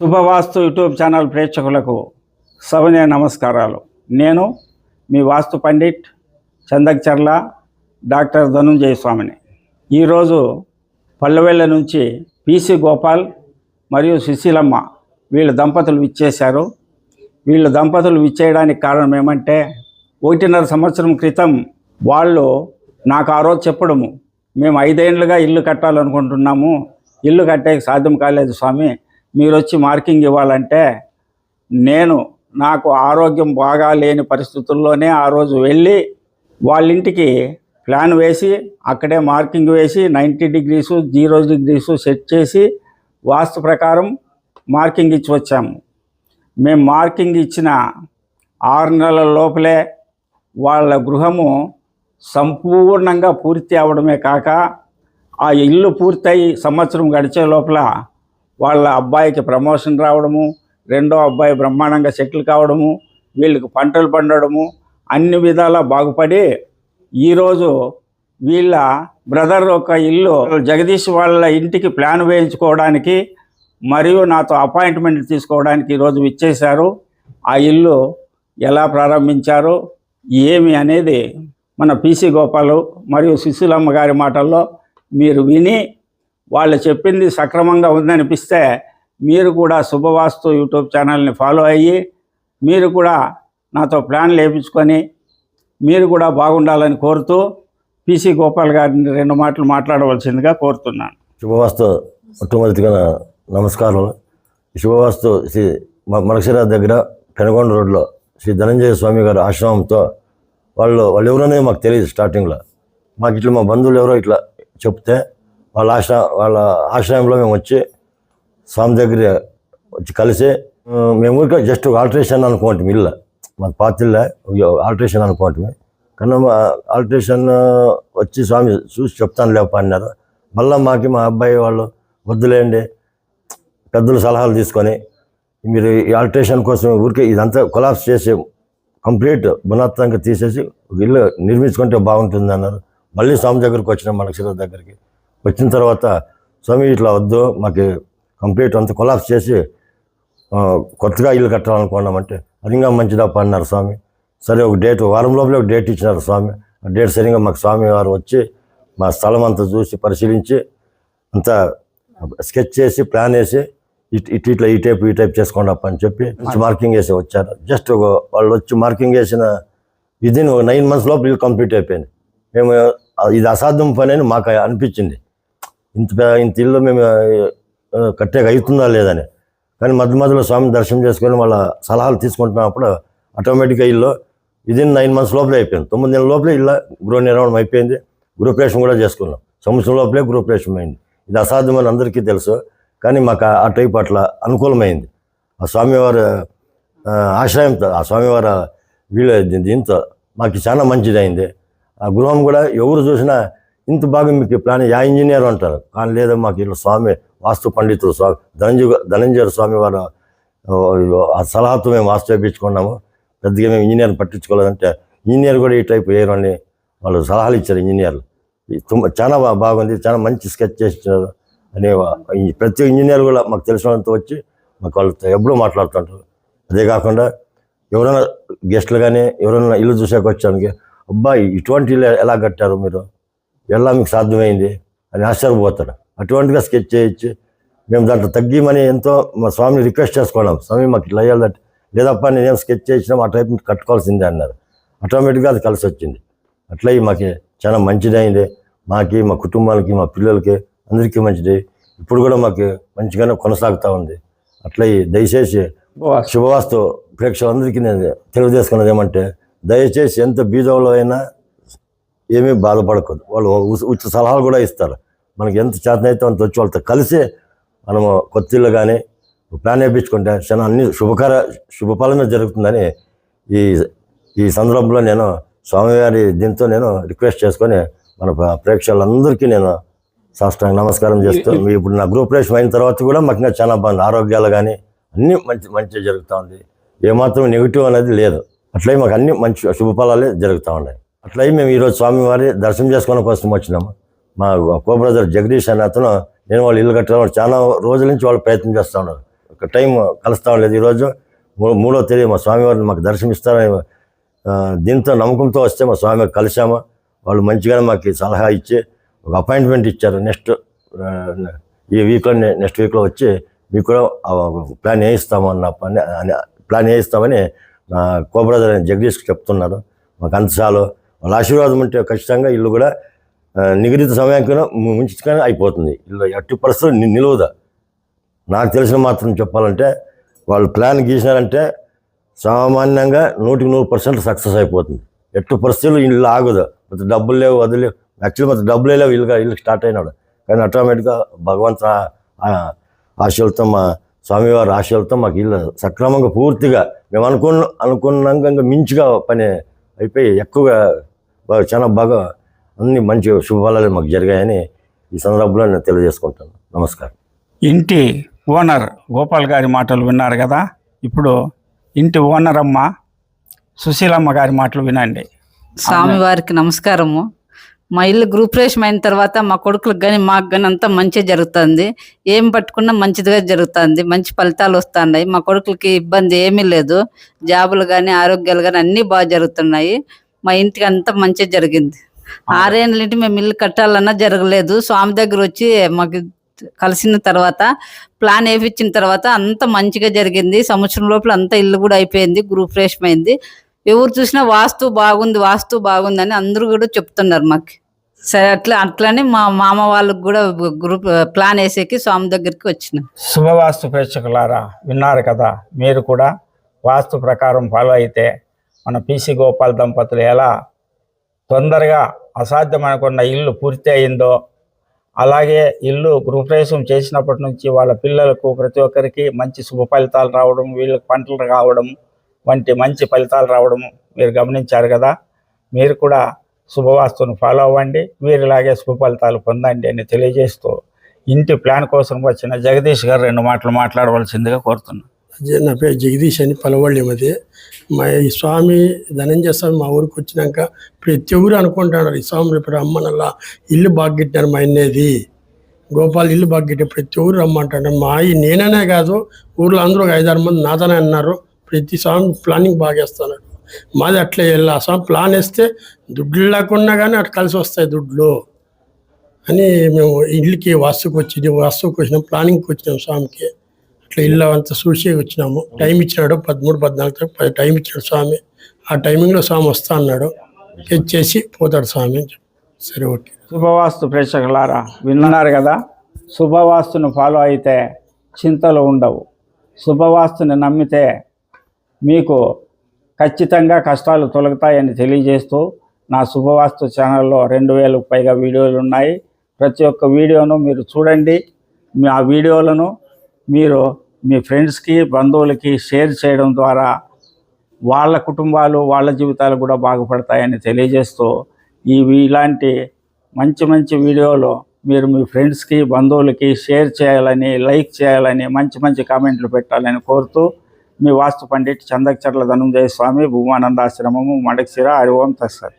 శుభవాస్తు YouTube channel ప్రేక్షకులకు సవినయ నమస్కారాలు. నేను మీ వాస్తు పండిట్ చందక్చర్ల డాక్టర్ ధనుంజయ స్వామిని. ఈరోజు పల్లెవెళ్ళ నుంచి పిసి గోపాల్ మరియు సుశీలమ్మ వీళ్ళ దంపతులు విచ్చేశారు. వీళ్ళ దంపతులు విచ్చేయడానికి కారణం ఏమంటే ఒకటిన్నర సంవత్సరం క్రితం వాళ్ళు నాకు ఆ రోజు చెప్పడము మేము ఐదేండ్లుగా ఇల్లు కట్టాలనుకుంటున్నాము ఇల్లు కట్టే సాధ్యం కాలేదు స్వామి మీరు వచ్చి మార్కింగ్ ఇవ్వాలంటే నేను నాకు ఆరోగ్యం బాగా లేని పరిస్థితుల్లోనే ఆ రోజు వెళ్ళి వాళ్ళ ఇంటికి ప్లాన్ వేసి అక్కడే మార్కింగ్ వేసి ninety degrees zero degrees set చేసి వాస్తు ప్రకారం మార్కింగ్ ఇచ్చి వచ్చాము. మేము మార్కింగ్ ఇచ్చిన ఆరు నెలల లోపలే వాళ్ళ గృహము సంపూర్ణంగా పూర్తి అవడమే కాక ఆ ఇల్లు పూర్తయి సంవత్సరం గడిచే లోపల వాళ్ళ అబ్బాయికి ప్రమోషన్ రావడము రెండో అబ్బాయి బ్రహ్మాండంగా సెటిల్ కావడము వీళ్ళకి పంటలు పండడము అన్ని విధాలా బాగుపడి ఈరోజు వీళ్ళ బ్రదర్ ఒక ఇల్లు జగదీష్ వాళ్ళ ఇంటికి ప్లాన్ వేయించుకోవడానికి మరియు నాతో అపాయింట్మెంట్ తీసుకోవడానికి ఈరోజు ఇచ్చేశారు ఆ ఇల్లు ఎలా ప్రారంభించారు ఏమి అనేది మన పిసి గోపాలు మరియు సుశీలమ్మ గారి మాటల్లో మీరు విని వాళ్ళు చెప్పింది సక్రమంగా ఉందనిపిస్తే మీరు కూడా శుభవాస్తు యూట్యూబ్ ఛానల్ని ఫాలో అయ్యి మీరు కూడా నాతో ప్లాన్ లేపించుకొని మీరు కూడా బాగుండాలని కోరుతూ పిసి గోపాల్ గారిని రెండు మాటలు మాట్లాడవలసిందిగా కోరుతున్నాను. శుభవాస్తు మొట్టమొదటిగా నమస్కారం. శుభవాస్తు శ్రీ మలక్షరా దగ్గర పెనగొండ రోడ్లో శ్రీ ధనంజయ స్వామి గారి ఆశ్రమంతో వాళ్ళు వాళ్ళు ఎవరనేది మాకు తెలియదు స్టార్టింగ్లో. మాకు ఇట్లా మా బంధువులు ఎవరో ఇట్లా చెప్తే వాళ్ళ ఆశ్రమ వాళ్ళ ఆశ్రయంలో మేము వచ్చి స్వామి దగ్గర వచ్చి కలిసి మేము ఊరికే జస్ట్ ఒక ఆల్ట్రేషన్ అనుకోండి ఇల్లు. మాకు పాతిల్ల ఆల్ట్రేషన్ అనుకోండి కన్నా మా ఆల్ట్రేషన్ వచ్చి స్వామి చూసి చెప్తాను లేప అన్నారు. మళ్ళీ మాకి మా అబ్బాయి వాళ్ళు వద్దులేండి పెద్దలు సలహాలు తీసుకొని మీరు ఈ ఆల్ట్రేషన్ కోసం ఊరికే ఇదంతా కొలాప్స్ చేసి కంప్లీట్ గుణాత్మకంగా తీసేసి ఇల్లు నిర్మించుకుంటే బాగుంటుంది అన్నారు. మళ్ళీ స్వామి దగ్గరికి వచ్చినాం మన శిర దగ్గరికి. వచ్చిన తర్వాత స్వామి ఇట్లా వద్దు మాకు కంప్లీట్ అంతా కొలాప్స్ చేసి కొత్తగా ఇల్లు కట్టాలనుకున్నామంటే అది ఇంకా మంచిదప్ప అన్నారు స్వామి. సరే ఒక డేట్ వారం లోపలే ఒక డేట్ ఇచ్చినారు స్వామి. ఆ డేట్ సరిగా మాకు స్వామి వారు వచ్చి మా స్థలం అంతా చూసి పరిశీలించి అంతా స్కెచ్ చేసి ప్లాన్ వేసి ఇట్ ఇట్ ఇట్లా ఈ టైప్ ఈ టైప్ చేసుకోండి అప్ప అని చెప్పి మార్కింగ్ వేసి వచ్చారు. జస్ట్ ఒక వాళ్ళు వచ్చి మార్కింగ్ వేసిన విదిన్ ఒక నైన్ మంత్స్ లోపల ఇల్లు కంప్లీట్ అయిపోయింది. మేము ఇది అసాధ్యం పని అని మాకు అనిపించింది. ఇంత ఇంత ఇల్లు మేము ఆ, కట్టే అవుతుందా లేదని. కానీ మధ్య మధ్యలో స్వామి దర్శనం చేసుకొని వాళ్ళ సలహాలు తీసుకుంటున్నప్పుడు ఆటోమేటిక్గా ఇల్లు విదిన్ నైన్ మంత్స్ లోపలే అయిపోయింది. తొమ్మిది నెలల లోపలే ఇల్లు గృహ నిర్మాణం అయిపోయింది. గృహప్రవేశం కూడా చేసుకున్నాం. సంవత్సరం లోపలే గృహప్రవేశం అయింది. ఇది అసాధ్యమని అందరికీ తెలుసు. కానీ మాకు ఆ- టైప్ అట్లా అనుకూలమైంది. ఆ స్వామివారి ఆశ్రయంతో ఆ స్వామివారి వీళ్ళ దీంతో మాకు చాలా మంచిది అయింది ఆ గృహం కూడా ఎవరు చూసినా ఇంత బాగా మీకు ప్లాన్ యా ఇంజనీర్ అంటారు. కానీ లేదా మాకు ఇట్లా స్వామి వాస్తు పండితులు స్వామి ధనంజయ ధనంజయ స్వామి వారు ఆ, సలహాతో మేము వాస్తు వేయించుకున్నాము పెద్దగా మేము ఇంజనీర్ పట్టించుకోలేదంటే ఇంజనీర్ కూడా ఈ టైప్ వేయరు అని వాళ్ళు సలహాలు ఇచ్చారు ఇంజనీర్లు. తుమ్మ చాలా బాగుంది చాలా మంచి స్కెచ్ చేసినారు అని ప్రతి ఇంజనీర్ కూడా మాకు తెలిసిన వాళ్ళతో వచ్చి మాకు వాళ్ళతో ఎప్పుడూ మాట్లాడుతుంటారు. అదే కాకుండా ఎవరైనా గెస్టులు కానీ ఎవరైనా ఇల్లు చూసాక వచ్చానికి అబ్బాయి ఇటువంటి ఇల్లు ఎలా కట్టారు మీరు? ఎలా మీకు సాధ్యమైంది అని ఆశ్చర్యపోతారు అటువంటిగా స్కెచ్ చేయొచ్చు మేము దాంట్లో తగ్గిమని ఎంతో మా స్వామిని రిక్వెస్ట్ చేసుకున్నాం. స్వామి మాకు ఇట్లా అయ్యాలంటే లేదప్ప నేనేం స్కెచ్ చేసినాం ఆ టైప్ మీకు కట్టుకోవాల్సిందే అన్నారు. ఆటోమేటిక్గా అది కలిసి వచ్చింది. అట్లా మాకు చాలా మంచిదైంది. మాకి మా కుటుంబాలకి మా పిల్లలకి అందరికీ మంచిది. ఇప్పుడు కూడా మాకు మంచిగానే కొనసాగుతూ ఉంది. అట్లా దయచేసి శుభవాస్తు. ప్రేక్షకులందరికీ నేను తెలియజేసుకున్నది ఏమంటే దయచేసి ఎంత బీజంలో అయినా ఏమీ బాధపడకూడదు. వాళ్ళు ఉచిత సలహాలు కూడా ఇస్తారు. మనకి ఎంత చేతనైతే అంత వచ్చి వాళ్ళతో కలిసి మనము కొత్త ఇల్లు కానీ ప్లాన్ వేయించుకుంటే చాలా అన్ని శుభకర శుభఫలమే జరుగుతుందని ఈ ఈ సందర్భంలో నేను స్వామివారి దీంతో నేను రిక్వెస్ట్ చేసుకొని మన ప్ర- ప్రేక్షకులందరికీ నేను సాష్టాంగ నమస్కారం చేస్తూ మీ ఇప్పుడు నా గ్రూప్ అయిన తర్వాత కూడా మాకు ఇంకా చాలా బాగుంది ఆరోగ్యాలు కానీ అన్నీ మంచి మంచిగా జరుగుతూ ఉంది. ఏమాత్రం నెగిటివ్ అనేది లేదు. అట్లే మాకు అన్ని మంచి శుభఫలాలే జరుగుతూ ఉన్నాయి. అట్లే మేము ఈరోజు స్వామివారి దర్శనం చేసుకొని కోసం వచ్చినాము మా కో బ్రదర్ జగదీష్ అనే అతను నేను వాళ్ళు ఇల్లు కట్టడం చాలా రోజుల నుంచి వాళ్ళు ప్రయత్నం చేస్తూ ఉన్నారు. ఒక టైం కలుస్తాం లేదు ఈరోజు. మూ- మూడో తేదీ మా స్వామివారిని మాకు దర్శనమిస్తారని దీంతో నమ్మకంతో వస్తే మా స్వామివారు కలిసాము వాళ్ళు మంచిగానే మాకు సలహా ఇచ్చి ఒక అపాయింట్మెంట్ ఇచ్చారు. నెక్స్ట్ ఈ వీక్లో నెక్స్ట్ వీక్లో వచ్చి మీకు కూడా ప్లాన్ వేయిస్తాము అన్న పని ప్లాన్ వేయిస్తామని నా కోబ్రదర్ జగదీష్కి చెప్తున్నారు. మాకు అంత చాలు. వాళ్ళ ఆశీర్వాదం ఉంటే ఖచ్చితంగా ఇల్లు కూడా నిగదిత సమయానికి ముంచుకనే అయిపోతుంది. ఇల్లు ఎట్టి పరిస్థితులు ని- నిలువదా. నాకు తెలిసిన మాత్రం చెప్పాలంటే వాళ్ళు ప్లాన్ గీసినారంటే సామాన్యంగా నూటికి నూరు పర్సెంట్ సక్సెస్ అయిపోతుంది. ఎట్టు పరిస్థితులు ఇల్లు ఆగదు. మొత్తం డబ్బులు లేవు వదిలేవు యాక్చువల్లీ మొత్తం డబ్బులు లేవు ఇల్లుగా ఇల్లు స్టార్ట్ అయినాడు. కానీ ఆటోమేటిక్గా భగవంతు ఆశలతో మా స్వామివారి ఆశలతో మాకు ఇల్లు సక్రమంగా పూర్తిగా మేము అనుకున్న అనుకున్నాక ఇంకా మించిగా పని అయిపోయి ఎక్కువగా చాలా బాగా అన్ని మంచి శుభఫలాలు మాకు జరిగాయని ఈ సందర్భంలో నేను తెలియజేసుకుంటాను. నమస్కారం. ఇంటి ఓనర్ గోపాల్ గారి మాటలు విన్నారు కదా? ఇప్పుడు ఇంటి ఓనర్ అమ్మ సుశీలమ్మ గారి మాటలు వినండి. స్వామివారికి నమస్కారము. మా ఇల్లు గృహప్రవేశం అయిన తర్వాత మా కొడుకులకు కానీ మాకు కానీ అంతా మంచిగా జరుగుతుంది. ఏం పట్టుకున్నా మంచిదిగా జరుగుతుంది. మంచి ఫలితాలు వస్తున్నాయి. మా కొడుకులకి ఇబ్బంది ఏమీ లేదు. జాబులు కానీ ఆరోగ్యాలు కానీ అన్నీ బాగా జరుగుతున్నాయి. మా ఇంటికి అంతా మంచిగా జరిగింది. ఆరేళ్ళ నుండి మేము ఇల్లు కట్టాలన్నా జరగలేదు. స్వామి దగ్గర వచ్చి మాకు కలిసిన తర్వాత ప్లాన్ వేపించిన తర్వాత అంత మంచిగా జరిగింది. సంవత్సరం లోపల అంతా ఇల్లు కూడా అయిపోయింది గృహప్రవేశం అయింది. ఎవరు చూసినా వాస్తు బాగుంది వాస్తు బాగుంది అని అందరూ కూడా చెప్తున్నారు మాకు. సరే అట్లా అట్లానే మా మామ వాళ్ళకి కూడా గ్రూప్ ప్లాన్ వేసేకి స్వామి దగ్గరికి వచ్చినాం. శుభవాస్తు ప్రేక్షకులారా విన్నారు కదా మీరు కూడా వాస్తు ప్రకారం ఫాలో అయితే మన పిసి గోపాల్ దంపతులు ఎలా తొందరగా అసాధ్యం అనుకున్న ఇల్లు పూర్తి అయిందో అలాగే ఇల్లు గృహప్రవేశం చేసినప్పటి నుంచి వాళ్ళ పిల్లలకు ప్రతి ఒక్కరికి మంచి శుభ ఫలితాలు రావడం వీళ్ళకి పంటలు రావడం వంటి మంచి ఫలితాలు రావడం మీరు గమనించారు కదా. మీరు కూడా శుభవాస్తును ఫాలో అవ్వండి వీరిలాగే శుభ ఫలితాలు పొందండి అని తెలియజేస్తూ ఇంటి ప్లాన్ కోసం వచ్చిన జగదీష్ గారు రెండు మాటలు మాట్లాడవలసిందిగా కోరుతున్నాను. నా పేరు జగదీష్ అని పలవళ్ళం అది మా ఈ స్వామి ధనంజయ స్వామి మా ఊరికి వచ్చినాక ప్రతి ఊరు అనుకుంటున్నారు ఈ స్వామి రేపు రమ్మనల్లా ఇల్లు బాగా మా అన్నది గోపాల్ ఇల్లు బాగా ప్రతి ఊరు రమ్మంటాడు మా ఈ నేననే కాదు ఊర్లో అందరూ ఒక ఐదారు మంది నాతోనే అన్నారు ప్రతి స్వామి ప్లానింగ్ బాగేస్తున్నాడు మాది అట్లే వెళ్ళి ఆ స్వామి ప్లాన్ వేస్తే దుడ్లు లేకుండా కానీ అటు కలిసి వస్తాయి దుడ్లు అని మేము ఇల్లుకి వాస్తుకు వచ్చి వాస్తుకు వచ్చినాం ప్లానింగ్కి వచ్చినాం స్వామికి. ట్రైన్లో అంతా చూసి వచ్చినాము. టైం ఇచ్చినాడు పదమూడు పద్నాలుగు పది టైం ఇచ్చాడు స్వామి. ఆ టైమింగ్లో స్వామి వస్తా అన్నాడు. తెచ్చేసి పోతాడు స్వామి సరే ఓకే. శుభవాస్తు ప్రేక్షకులారా విన్నారు కదా? శుభవాస్తును ఫాలో అయితే చింతలు ఉండవు. శుభవాస్తుని నమ్మితే మీకు ఖచ్చితంగా కష్టాలు తొలగుతాయని తెలియజేస్తూ నా శుభవాస్తు ఛానల్లో రెండు వేలకు పైగా వీడియోలు ఉన్నాయి. ప్రతి ఒక్క వీడియోను మీరు చూడండి. మీ ఆ వీడియోలను మీరు మీ ఫ్రెండ్స్కి బంధువులకి షేర్ చేయడం ద్వారా వాళ్ళ కుటుంబాలు వాళ్ళ జీవితాలు కూడా బాగుపడతాయని తెలియజేస్తూ ఈ ఇలాంటి మంచి మంచి వీడియోలు మీరు మీ ఫ్రెండ్స్కి బంధువులకి షేర్ చేయాలని లైక్ చేయాలని మంచి మంచి కామెంట్లు పెట్టాలని కోరుతూ మీ వాస్తు పండిట్ చందకచర్ల ధనుంజయ స్వామి భూమానందాశ్రమము మడక్సిర హరి ఓం తత్సత్.